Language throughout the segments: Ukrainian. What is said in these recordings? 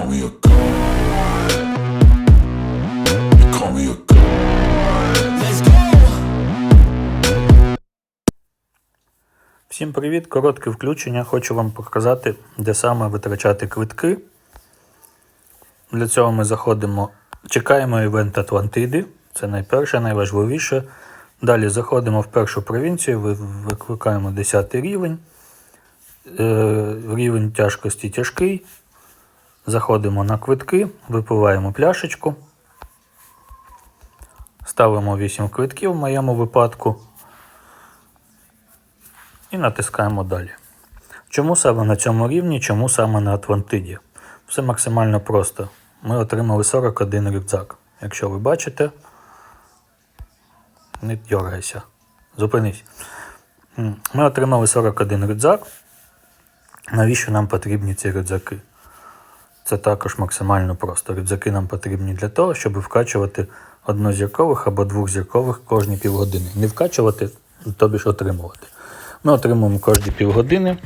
call. Всім привіт! Коротке включення. Хочу вам показати, де саме витрачати квитки. Для цього ми заходимо, чекаємо івент Атлантиди. Це найперше, найважливіше. Далі заходимо в першу провінцію, викликаємо 10 рівень. Е, Рівень тяжкості тяжкий. Заходимо на квитки, випиваємо пляшечку. Ставимо 8 квитків в моєму випадку і натискаємо далі. Чому саме на цьому рівні, чому саме на Атлантиді? Все максимально просто. Ми отримали 41 рюкзак. Якщо ви бачите, не дергайся. Зупинись. Ми отримали 41 рюкзак. Навіщо нам потрібні ці рюкзаки? Це також максимально просто. Рюкзаки нам потрібні для того, щоб вкачувати однозіркових або двохзіркових кожні півгодини. Не вкачувати, тобі ж отримувати. Ми отримуємо кожні півгодини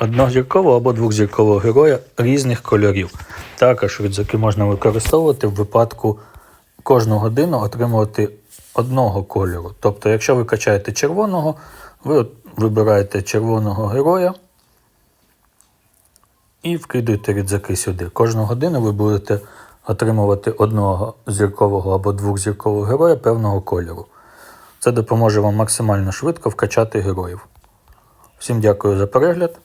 однозіркового або двохзіркового героя різних кольорів. Також рюкзаки можна використовувати в випадку кожну годину отримувати одного кольору. Тобто, якщо ви качаєте червоного, ви вибираєте червоного героя і вкидуєте рюкзаки сюди. Кожну годину ви будете отримувати одного зіркового або двохзіркового героя певного кольору. Це допоможе вам максимально швидко вкачати героїв. Всім дякую за перегляд.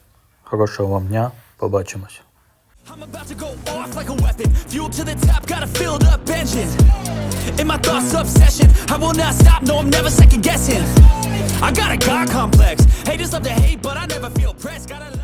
Хорошого вам дня. Побачимось. I'm about to go off like a weapon. Fuel to the top, got a filled up engine. In my thoughts, obsession. I will not stop, no, I'm never second guessing. I got a God complex. Haters love to hate, but I never feel pressed. Got a lot.